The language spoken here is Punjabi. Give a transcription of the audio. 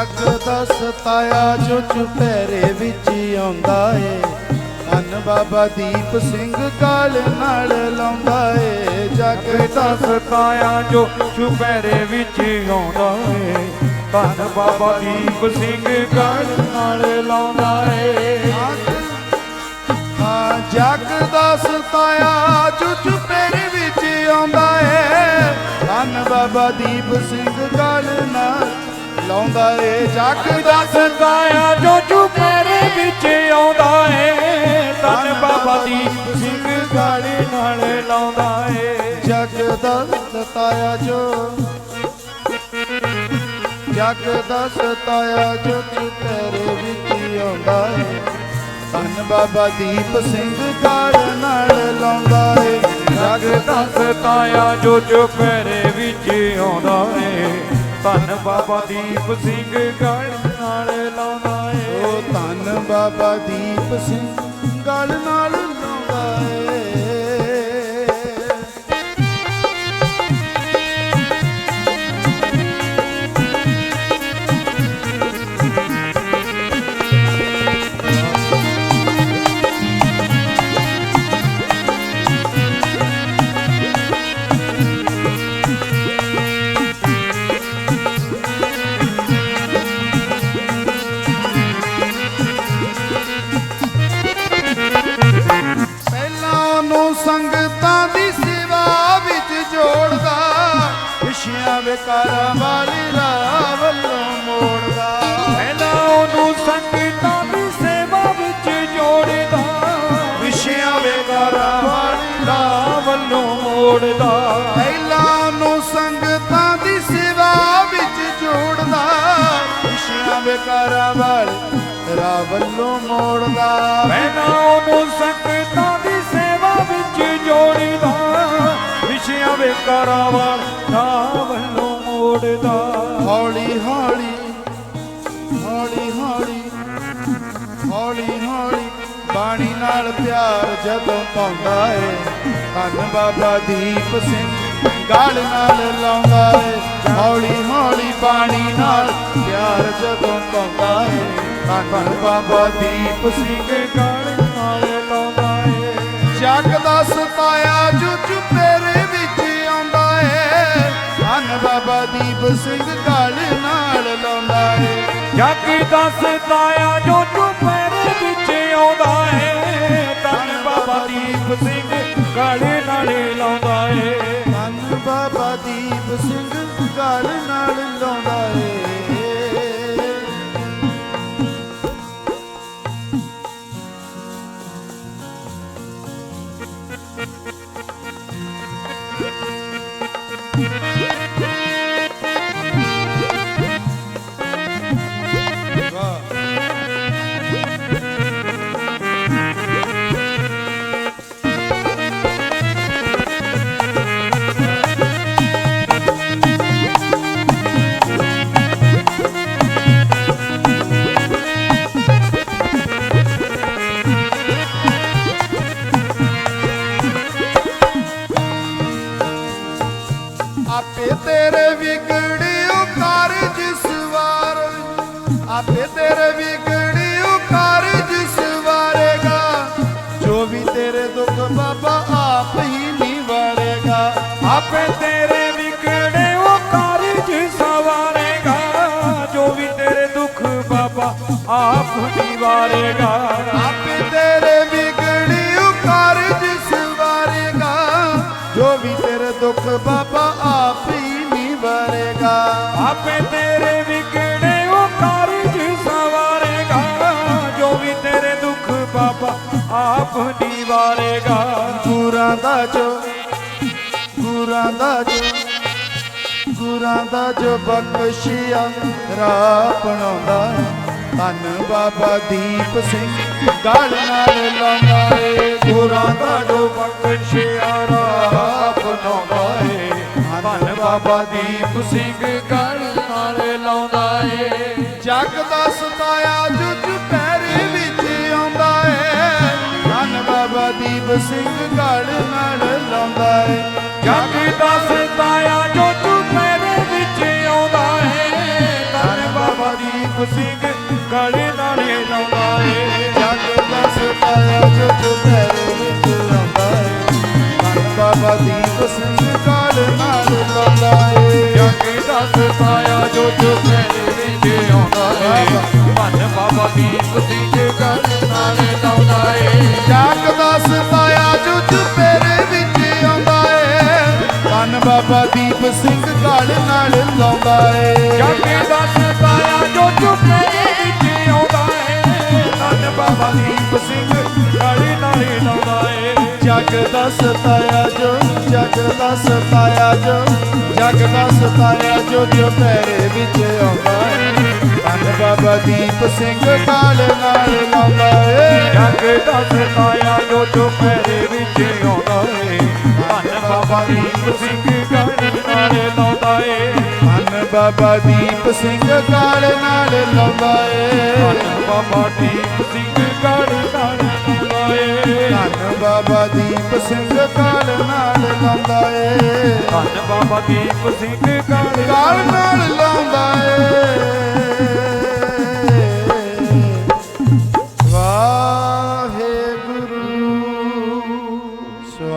ਜੱਗ ਦਾ ਸਤਾਇਆ ਜੋ ਚੁਪਹਿਰੇ ਵਿੱਚ ਆਉਂਦਾ ਏ। ਧੰਨ ਬਾਬਾ ਦੀਪ ਸਿੰਘ ਗਲ ਨਾਲ ਲਾਉਂਦਾ ਏ। ਜੱਗ ਦਾ ਦਾ ਸਤਾਇਆ ਜੋ ਚੁਪਹਿਰੇ ਵਿੱਚ ਆਉਂਦਾ ਏ। ਧੰਨ ਬਾਬਾ ਦੀਪ ਸਿੰਘ ਗੜ ਨਾਲ ਲਾਉਂਦਾ ਏ। ਹਾਂ ਜੱਗ ਦਾ ਸਤਾਇਆ ਜੋ ਚੁਪਹਿਰੇ ਵਿੱਚ ਆਉਂਦਾ ਏ। ਧੰਨ ਬਾਬਾ ਦੀਪ ਸਿੰਘ ਗਲ ਲਾਉਂਦਾ ਏ ਜੱਗ ਦਾ ਸਤਾਇਆ ਜੋ ਚੁਪਹਿਰੇ ਵਿੱਚ ਆਉਂਦਾ ਏ। ਧੰਨ ਬਾਬਾ ਦੀਪ ਸਿੰਘ ਗੜ ਨਾਲ ਲਾਉਂਦਾ ਏ। ਜਗ ਦਾ ਸਤਾਇਆ ਜੋ ਜਗ ਦਾ ਸਤਾਇਆ ਜੋ ਚੁਪਹਿਰੇ ਵਿੱਚ ਆਉਂਦਾ ਏ। ਧੰਨ ਬਾਬਾ ਦੀਪ ਸਿੰਘ ਗੜ ਨਾਲ ਲਾਉਂਦਾ ਏ। ਜਗ ਦਾ ਸਤਾਇਆ ਜੋ ਚੁਪਹਿਰੇ ਵਿੱਚ ਆਉਂਦਾ ਏ। ਧੰਨ ਬਾਬਾ ਦੀਪ ਸਿੰਘ ਗੜ ਨਾਲ ਲਾਉਂਦਾ ਏ। ਉਹ ਧੰਨ ਬਾਬਾ ਦੀਪ ਸਿੰਘ ਗੜ ਨਾਲ ਵੱਲੋਂ ਪਹਿਲਾਂ ਉਹਨੂੰ ਸੰਗਤਾਂ ਦੀ ਸੇਵਾ ਵਿੱਚ ਜੋੜਦਾ। ਖੁਸ਼ੀਆਂ ਵਿਕਾਰਾਂ ਵਾਲੀ ਰਾਹ ਵੱਲੋਂ ਮੋੜਦਾ। ਪਹਿਲਾਂ ਉਹਨੂੰ ਸੰਗਤਾਂ ਦੀ ਸੇਵਾ ਵਿੱਚ ਜੋੜਦਾ। ਵਿਸ਼ਿਆਂ ਵਿਕਾਰਾਂ ਵਾਲ ਰਾਹ ਵੱਲੋਂ ਮੋੜਦਾ। ਹੌਲੀ ਹੌਲੀ ਹੌਲੀ ਹੌਲੀ ਹੌਲੀ ਹੌਲੀ ਬਾਣੀ ਨਾਲ ਪਿਆਰ ਜਦੋਂ ਪਾਉਂਦਾ ਏ। ਧੰਨ ਬਾਬਾ ਦੀਪ ਸਿੰਘ। ਗੜ ਨਾਲ ਲਾਉਂਦਾ ਏ, ਹੌਲੀ ਹੌਲੀ ਪਾਣੀ ਨਾਲ ਪਿਆਰ ਜਦੋਂ ਪਾਉਂਦਾ ਏ। ਧੰਨ ਬਾਬਾ ਦੀਪ ਸਿੰਘ, ਗਾਲ ਨਾਲ ਲਾਉਂਦਾ ਏ। ਜਗ ਦਾ ਸਤਾਇਆ ਜੋ ਚੁਪੇਰੇ ਵਿੱਚ ਆਉਂਦਾ ਏ। ਧੰਨ ਬਾਬਾ ਦੀਪ ਸਿੰਘ ਗੜ ਨਾਲ ਲਾਉਂਦਾ ਏ। ਜਗ ਦਾ ਆਪ ਨਿਵਾਰੇਗਾ ਆਪੇ ਤੇਰੇ ਵਿਗੜਿਓ ਕਾਰਜ ਸਵਾਰੇਗਾ ਜੋ ਵੀ ਤੇਰੇ ਦੁੱਖ ਬਾਬਾ ਆਪ ਹੀ ਨਿਵਾਰੇਗਾ ਆਪੇ ਤੇਰੇ ਵਿਗੜੇ ਕਾਰਜ ਸਵਾਰੇਗਾ ਜੋ ਵੀ ਤੇਰੇ ਦੁੱਖ ਬਾਬਾ ਆਪ ਨਿਵਾਰੇਗਾ ਗੁਰਾਂ ਦਾ ਜੋ ਗੁਰਾਂ ਦਾ ਜੋ ਗੁਰਾਂ ਦਾ ਜੋ ਬਖਸ਼ਿਆ ਰਾਹ ਬਣਾਉਂਦਾ ਧੰਨ ਬਾਬਾ ਦੀਪ ਸਿੰਘ। ਗਲ ਨਾਲ ਲਾਉਂਦਾ ਏ ਗੁਰਾਂ ਦਾ ਜੋ ਬਖਸ਼ਿਆ ਬਣਾਉਂਦਾ ਏ ਧੰਨ ਬਾਬਾ ਦੀਪ ਸਿੰਘ ਗੜ ਨਾਲ ਲਾਉਂਦਾ ਏ ਜਗ ਦਾ ਸਤਾਇਆ ਜੋ ਚੁਪਹਿਰੇ ਵਿੱਚ ਆਉਂਦਾ ਏ ਧੰਨ ਬਾਬਾ ਦੀਪ ਸਿੰਘ, ਗਲ ਨਾਲ ਲਾਉਂਦਾ ਏ ਜੱਗ ਦਾ ਸਤਾਇਆ ਜੋ ਚੁਪਹਿਰੇ ਵਿੱਚ ਆਉਂਦਾ ਏ ਧੰਨ ਬਾਬਾ ਦੀਪ ਸਿੰਘ ਗਲੇ ਨਾਲੇ ਲਾਉਂਦਾ ਏ। ਜਗ ਦਸ ਸਤਾਇਆ ਜੋ ਚੁਪਹਿਰੇ ਵਿੱਚ ਆਉਂਦਾ ਏ। ਧੰਨ ਬਾਬਾ ਦੀਪ ਸਿੰਘ ਕਾਲ ਨਾਲ ਲਾਉਂਦਾ ਏ। ਜਗ ਦਸ ਸਤਾਇਆ ਜੋ ਚੁਪਹਿਰੇ ਵਿੱਚ ਆਉਂਦਾ ਏ। ਧੰਨ ਬਾਬਾ ਦੀਪ ਸਿੰਘ ਗਾਣੇ ਨਾਲੇ ਲਾਉਂਦਾ ਏ। ਜਗ ਦਸ ਸਤਾਇਆ ਜੋ ਚੁਪਹਿਰੇ ਵਿੱਚ ਆਉਂਦਾ ਏ। ਧੰਨ ਬਾਬਾ ਦੀਪ ਸਿੰਘ ਕਾਲ ਨਾਲ ਲਾਉਂਦਾ ਏ। ਜਗ ਦਸ ਸਤਾਇਆ ਜੋ ਚੁਪਹਿਰੇ ਬਾਬਾ ਦੀਪ ਸਿੰਘ ਗਾਣੇ ਨਾਲੇ ਲਾਉਂਦਾ ਏ। ਜੱਗ ਦਾ ਸਤਾਇਆ ਜੋ ਜੱਗ ਦਾ ਸਤਾਇਆ ਜੋ ਜੱਗ ਦਾ ਸਤਾਇਆ ਜੋ ਜੋ ਪੈਰੇ ਵਿੱਚ ਆਉਂਦਾ ਧੰਨ ਬਾਬਾ ਦੀਪ ਸਿੰਘ ਕਾਲ ਨਾਲ ਲਾਉਂਦਾ ਏ। ਜੱਗ ਦਾ ਸਤਾਇਆ ਜੋ ਚੁਪਹਿਰੇ ਵਿੱਚ ਆਉਂਦਾ ਏ। ਧੰਨ ਬਾਬਾ ਦੀਪ ਸਿੰਘ ਗਾਣੇ ਨਾਲੇ ਲਾਉਂਦਾ ਏ। ਬਾਬਾ ਦੀਪ ਸਿੰਘ ਕਾਲ ਨਾਲ ਲਾਉਂਦਾ ਏ ਬਾਬਾ ਦੀਪ ਸਿੰਘ ਕਾਲ ਨਾਲ ਲਾਉਂਦਾ ਏ ਧੰਨ ਬਾਬਾ ਦੀਪ ਸਿੰਘ ਕਾਲ ਨਾਲ ਲਾਉਂਦਾ ਏ ਧੰਨ ਬਾਬਾ ਦੀਪ ਸਿੰਘ ਗਾਣੇ ਕਾਲ ਨਾਲ ਲਾਉਂਦਾ ਏ